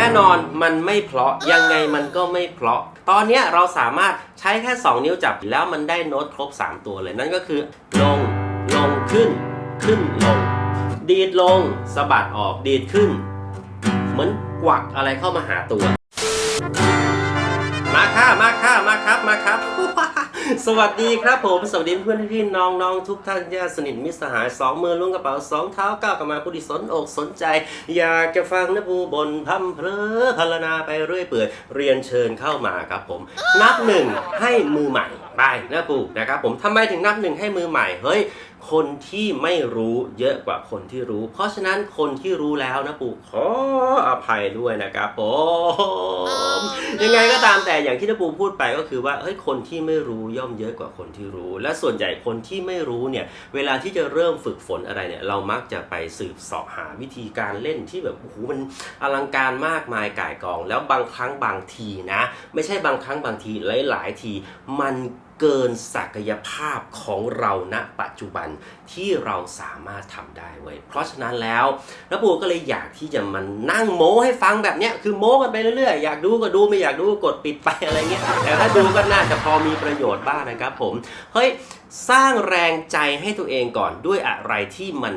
แน่นอนมันไม่เพราะยังไงมันก็ไม่เพราะ ตอนนี้เราสามารถใช้แค่ 2 นิ้วจับแล้วมันได้โน้ตครบ 3 ตัวเลยนั่นก็คือ ลง ลงขึ้น ขึ้นลง ดีดลงสะบัดออกดีดขึ้น เหมือนกวักอะไรเข้ามาหาตัว สวัสดีครับผม สวัสดีเพื่อนพี่น้องน้องทุกท่านญาติสนิทมิตรสหายสองมือล้วงกระเป๋าสองเท้าก้าวกลับมาผู้ที่สนอกสนใจ อยากจะฟังนบูบนพัมเพลอพรรนาไปเรื่อยเปื่อยเรียนเชิญเข้ามาครับผม นับหนึ่งให้มือใหม่ไปนะปู่นะครับผมทำไมถึงนับหนึ่งให้มือใหม่เฮ้ยคนที่ไม่รู้เยอะกว่าคนที่รู้ เพราะฉะนั้นคนที่รู้แล้วนะปู่ขออภัยด้วยนะครับผมยังไงก็ตามแต่อย่างที่นะปู่พูดไปก็คือว่าเฮ้ยคนที่ไม่รู้ย่อมเยอะกว่าคนที่รู้ และส่วนใหญ่คนที่ไม่รู้เนี่ยเวลาที่จะเริ่มฝึกฝนอะไรเนี่ยเรามักจะไปสืบเสาะหาวิธีการเล่นที่แบบโอ้โหมันอลังการมากมายก่ายกอง แล้วบางครั้งบางทีนะ ไม่ใช่บางครั้งบางทีหลาย ๆ ทีมัน เกินศักยภาพของเราณปัจจุบันที่เราสามารถทำได้เว้ยเพราะฉะนั้นแล้วน้าปูก็เลยอยากที่จะมันนั่งโม้ให้ฟังแบบเนี้ยคือโม้กันไปเรื่อยๆ อยากดูก็ดูไม่อยากดูก็กดปิดไปอะไรเงี้ยแต่ถ้าดูก็น่าจะพอมีประโยชน์บ้างนะครับผมเฮ้ย สร้างแรงใจให้ตัวเองก่อนด้วยอะไรที่มัน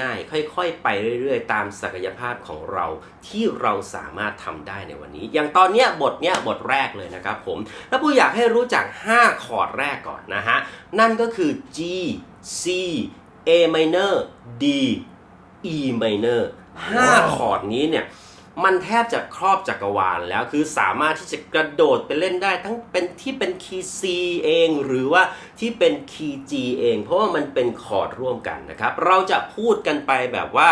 ง่ายๆ ค่อยๆ ไปเรื่อยๆ ตามศักยภาพของเราที่เราสามารถทำได้ในวันนี้ อย่างตอนเนี้ยบทเนี้ยบทแรกเลยนะครับผม แล้วผู้อยากให้รู้จัก 5 คอร์ดแรกก่อนนะฮะ นั่นก็คือ G C A minor D E minor 5คอร์ดนี้เนี่ย มันแทบจะครอบจักรวาลแล้วคือสามารถที่จะกระโดดไปเล่นได้ทั้งเป็นที่เป็นคีย์ C เอง หรือว่าที่เป็นคีย์ G เอง เพราะว่ามันเป็นคอร์ดร่วมกันนะครับ เราจะพูดกันไปแบบว่า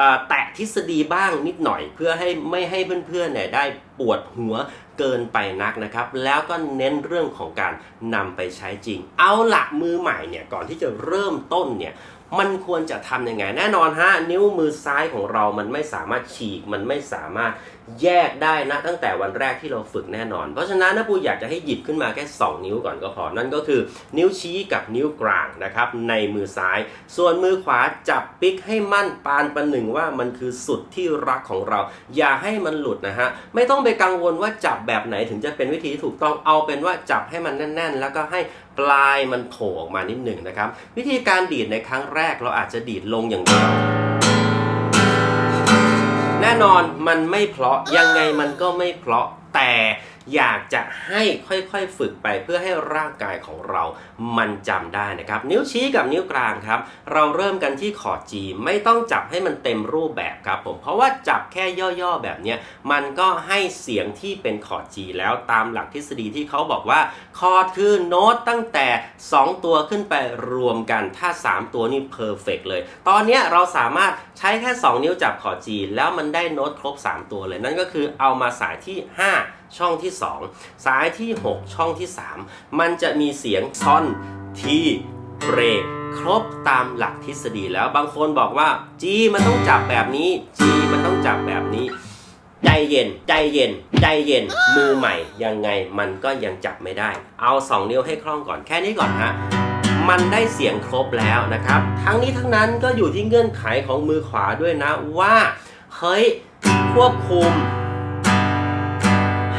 อ่าแตะทฤษฎีบ้างนิดหน่อยเพื่อให้ไม่ให้เพื่อนๆเนี่ยได้ปวดหัวเกินไปนักนะครับ แล้วก็เน้นเรื่องของการนำไปใช้จริง เอาหลักมือใหม่เนี่ยก่อนที่จะเริ่มต้นเนี่ย มันควรจะทำยังไง แน่นอนฮะนิ้วมือซ้ายของเรามันไม่สามารถฉีกมันไม่สามารถแยกได้นะตั้งแต่วันแรกที่เราฝึกแน่นอน เพราะฉะนั้นนะปูอยากจะให้หยิบขึ้นมาแค่ 2 นิ้วก่อนก็พอ นั่นก็คือนิ้วชี้กับนิ้วกลางนะครับในมือซ้าย ส่วนมือขวาจับปิ๊กให้มั่นปานประหนึ่งว่ามันคือสุดที่รักของเรา อย่าให้มันหลุดนะฮะ ไม่ต้องไปกังวลว่าจับแบบไหนถึงจะเป็นวิธีที่ถูกต้องเอาเป็นว่าจับให้มันแน่น ๆ แล้วก็ให้ปลายมันโผล่ออกมานิดหนึ่งนะครับ วิธีการดีดในครั้งแรกเราอาจจะดีดลงอย่างเดียว แน่นอนมันไม่เพราะยังไงมันก็ไม่เพราะแต่ อยากจะให้ค่อยๆฝึกไปเพื่อให้ร่างกายของเรา มันจำได้นะครับ นิ้วชี้กับนิ้วกลางครับ เราเริ่มกันที่คอร์ด G ไม่ต้องจับให้มันเต็มรูปแบบครับผมเพราะว่าจับแค่ย่อๆแบบนี้มันก็ให้เสียงที่เป็นคอร์ด G แล้วตามหลักทฤษฎีที่เขาบอกว่าคอร์ดคือโน้ตตั้งแต่ 2 ตัวขึ้นไปรวมกันถ้า 3 ตัวนี่เพอร์เฟกเลย ตอนนี้เราสามารถใช้แค่ 2 นิ้วจับคอร์ด G แล้วมันได้โน้ตครบ 3 ตัวเลย นั่นก็คือเอามาสายที่ 5 ช่องที่ 2 สายที่ 6 ช่องที่ 3 มันจะมีเสียงซอนทีเบรกครบตามหลักทฤษฎีแล้วบางคนบอกว่า G มันต้องจับแบบนี้ G มันต้องจับแบบนี้ ใจเย็น ใจเย็น ใจเย็น มือใหม่ ยังไงมันก็ยังจับไม่ได้ เอา 2 นิ้วให้คล่องก่อนแค่นี้ก่อนฮะมันได้เสียงครบแล้วนะครับ ทั้งนี้ทั้งนั้นก็อยู่ที่เงื่อนไขของมือขวาด้วยนะว่า เฮ้ยควบคุม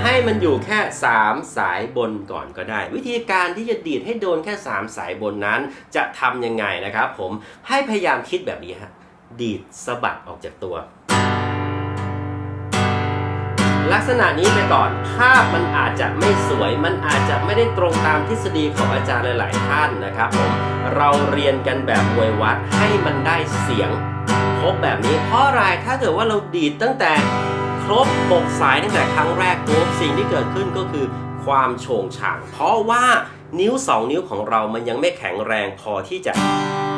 ให้มันอยู่แค่ 3 สายบนก่อนก็ได้ วิธีการที่จะดีดให้โดนแค่ 3 สายบนนั้น จะทำยังไงนะครับ ผมให้พยายามคิดแบบนี้ฮะดีดสะบัดออกจากตัว ลักษณะนี้ไปก่อนภาพมันอาจจะไม่สวย มันอาจจะไม่ได้ตรงตามทฤษฎีของอาจารย์หลาย ๆ ท่านนะครับผมเราเรียนกันแบบมวยวัดให้มันได้เสียงครบแบบนี้เพราะอะไรถ้าเกิดว่าเราดีดตั้งแต่ ครบ6สายตั้งแต่ครั้งแรกปุ๊บสิ่งที่เกิดขึ้นก็คือความโฉงฉาง เพราะว่านิ้ว 2 นิ้วของเรามันยังไม่แข็งแรงพอที่จะ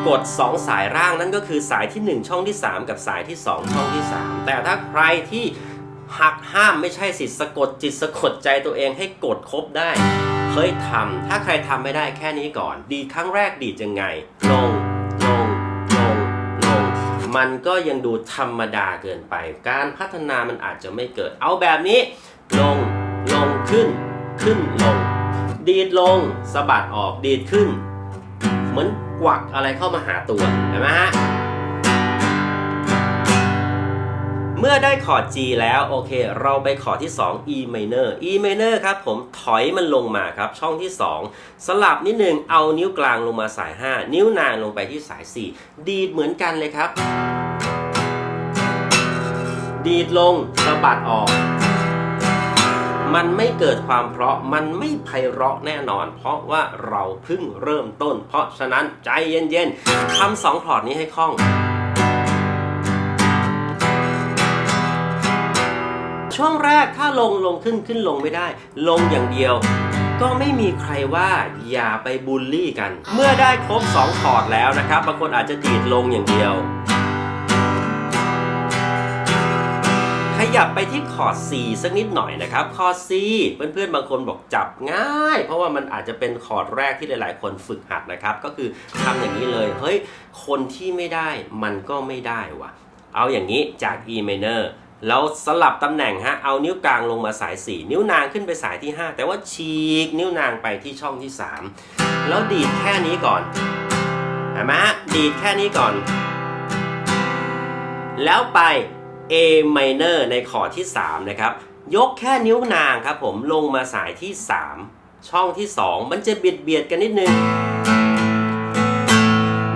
กด 2 สายร่างนั่นก็คือสายที่ 1 ช่องที่ 3 กับสายที่ 2 ช่องที่ 3 แต่ถ้าใครที่หักห้ามไม่ใช่สิทธิ์สะกดจิตสะกดใจตัวเองให้กดครบได้เคยทำถ้าใครทำไม่ได้แค่นี้ก่อน ดีครั้งแรกดีดยังไงลงลงลงลง มันก็ยังดูธรรมดาเกินไป การพัฒนามันอาจจะไม่เกิด เอาแบบนี้ ลง ลงขึ้น ขึ้นลง ดีดลงสะบัดออกดีดขึ้น เหมือนกวักอะไรเข้ามาหาตัวเห็นไหมฮะ มมื่อได้คอร์ด G แล้วโอเค เราไปคอร์ดที่ 2 E minor E minor ครับผมถอยมันลงมาครับช่องที่ 2 สลับนิดนึงเอานิ้วกลางลงมาสาย 5 นิ้วนางลงไปที่สาย 4 ดีดเหมือนกันเลยครับ ดีดลงสะบัดออก มันไม่เกิดความเพราะมันไม่ไพเราะแน่นอน เพราะว่าเราเพิ่งเริ่มต้น เพราะฉะนั้นใจเย็นๆทำสองคอร์ดนี้ให้คล่อง ช่วงแรกถ้าลงลงขึ้นขึ้นลงไม่ได้ ลงอย่างเดียว ก็ไม่มีใครว่าอย่าไปบูลลี่กัน เมื่อได้ครบ2คอร์ดแล้วนะครับบางคนอาจจะดีดลงอย่างเดียว ขยับไปที่คอร์ด C สักนิดหน่อยนะครับคอร์ด C เพื่อนๆบางคนบอกจับง่าย เพราะว่ามันอาจจะเป็นคอร์ดแรกที่หลายๆ คนฝึกหัดนะครับ ก็คือทำอย่างนี้เลยเฮ้ยคนที่ไม่ได้มันก็ไม่ได้วะเอาอย่างนี้จาก E minor เราสลับตำแหน่งฮะ เอานิ้วกลางลงมาสาย 4 นิ้วนางขึ้นไปสายที่ 5 แต่ว่าฉีกนิ้วนางไปที่ช่องที่ 3 แล้วดีดแค่นี้ก่อนเห็นไหมฮะดีดแค่นี้ก่อน แล้วไป A minor ในคอร์ดที่ 3 นะครับ ยกแค่นิ้วนางครับผมลงมาสายที่ 3 ช่องที่ 2 มันจะเบียดเบียดกันนิดนึง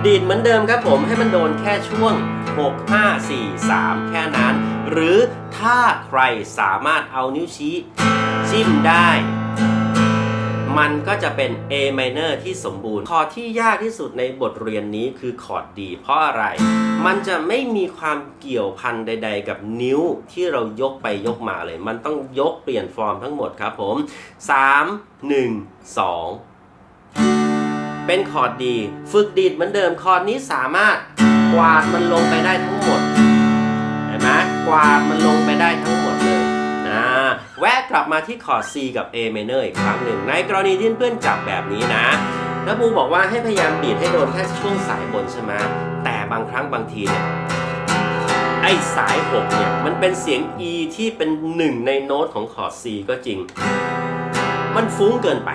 ดีดเหมือนเดิมครับผมให้มันโดนแค่ช่วง 6 5 4 3 แค่นั้น หรือถ้าใครสามารถเอานิ้วชี้จิ้มได้ มันก็จะเป็น A minor ที่สมบูรณ์ คอร์ดที่ยากที่สุดในบทเรียนนี้คือคอร์ดดี เพราะอะไร มันจะไม่มีความเกี่ยวพันใด ๆ กับนิ้วที่เรายกไปยกมาเลย มันต้องยกเปลี่ยนฟอร์มทั้งหมดครับผม 3 1 2เป็นคอร์ดดี ฝึกดีดเหมือนเดิมคอร์ดนี้สามารถกวาดมันลงไปได้ทั้งหมด กวาดมันลงไปได้ทั้งหมดเลยอ่าแวะกลับมาที่คอร์ด C กับ A minor อีกครั้งหนึ่ง ในกรณีที่เพื่อนจับแบบนี้นะแล้วบูบอกว่าให้พยายามดีดให้โดนแค่ช่วงสายบนใช่ไหมแต่บางครั้งบางทีเนี่ยไอ้สาย6เนี่ยมันเป็นเสียง E ที่เป็นหนึ่งในโน้ตของคอร์ด C ก็จริง มันฟุ้งเกินไป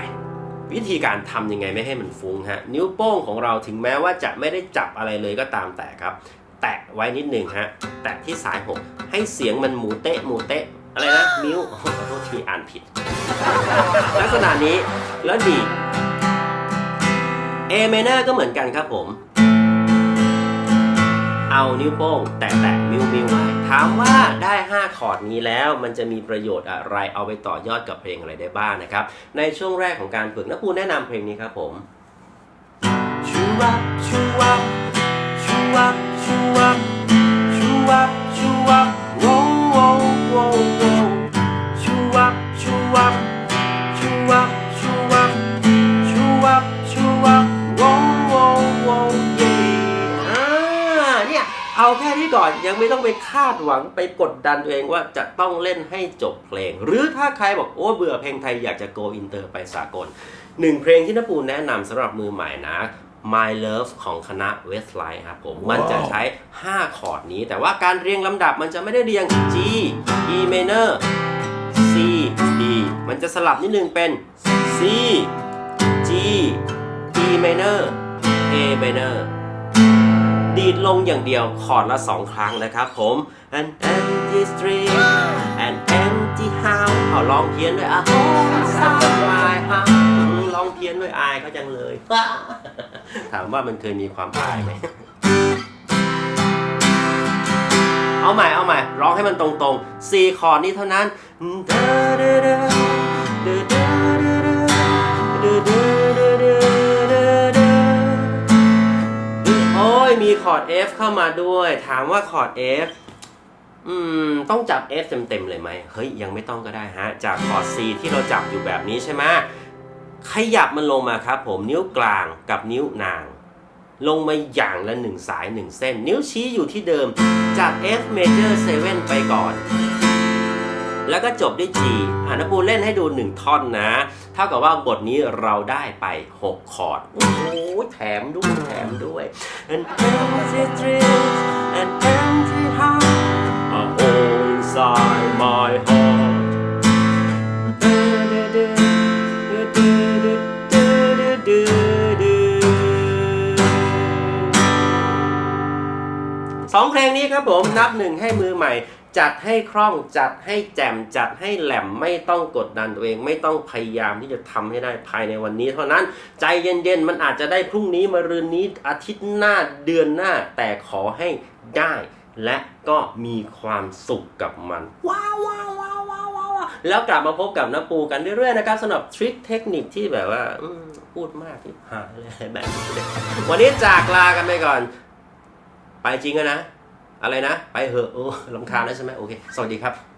วิธีการทำยังไงไม่ให้มันฟุ้งฮะ นิ้วโป้งของเราถึงแม้ว่าจะไม่ได้จับอะไรเลยก็ตามแต่ครับ แตะไว้นิดหนึ่งฮะ แตะที่สาย6ให้เสียงมันหมูเตะหมูเตะอะไรนะนิ้วขอโทษทีอ่านผิด ลักษณะนี้แล้วดีด A minor ก็เหมือนกันครับผม เอานิ้วโป้ง แตะแตะมิวมิวไว้ถามว่าได้ 5 คอร์ดนี้แล้วมันจะมีประโยชน์อะไรเอาไปต่อยอดกับเพลงอะไรได้บ้างนะครับ ในช่วงแรกของการฝึกนักปูแนะนำเพลงนี้ครับผมชูวับชูวั ดหวังไปกดดันตัวเองว่าจะต้องเล่นให้จบเพลง หรือถ้าใครบอกโอ้เบื่อเพลงไทยอยากจะ go inter ไปสากลหนึ่งเพลงที่นปูแนะนำสำหรับมือใหม่นะ My Love ของคณะ Westlife ครับผม มันจะใช้ 5 คอร์ดนี้ แต่ว่าการเรียงลำดับมันจะไม่ได้เรียง G E minor C D มันจะสลับนิดนึงเป็น C G E minor A minor ดีดลงอย่างเดียวคอร์ดละ2ครั้งนะครับผม An empty street An empty house เอาลองเพี้ยนด้วยอะ Home inside my house ลองเพี้ยนด้วยอายเขาจังเลย ถามว่ามันเคยมีความอายไหมเอาใหม่เอาใหม่ร้องให้มันตรงๆ4คอร์ดนี้เท่านั้นโคอร์ด F เข้ามาด้วย ถามว่าคอร์ด F อืม ต้องจับ F เต็มๆเลยไหม เฮ้ย ยังไม่ต้องก็ได้ฮะ จากคอร์ด C ที่เราจับอยู่แบบนี้ใช่ไหมขยับมันลงมาครับผมนิ้วกลางกับนิ้วนาง ลงมาอย่างละหนึ่งสายหนึ่งเส้น นิ้วชี้อยู่ที่เดิมจาก F major 7 ไปก่อน แล้วก็จบด้วย G อ่านปูเล่นให้ดู 1 ท่อนนะ เท่ากับว่าบทนี้เราได้ไป 6 คอร์ด โอ้โหแถมด้วยแถมด้วย An empty street an empty house a hole inside my heart สองเพลงนี้ครับผมนับหนึ่งให้มือใหม่ จัดให้คล่องจัดให้แจ่มจัดให้แหลมไม่ต้องกดดันตัวเอง ไม่ต้องพยายามที่จะทำให้ได้ภายในวันนี้ เท่านั้นใจเย็นๆมันอาจจะได้พรุ่งนี้มะรืนนี้อาทิตย์หน้าเดือนหน้า แต่ขอให้ได้ และก็มีความสุขกับมัน ว้าวว้าวว้าวว้าววาแล้วกลับมาพบกับน้าปูกันเรื่อยๆนะครับสำหรับทริคเทคนิคที่แบบว่าพูดมากที่หายเลยแบบวันนี้จากลากันไปก่อน ไปจริงนะ อะไรนะ ไปเหอะโอ้ลำคาแล้วใช่ไหมโอเค สวัสดีครับ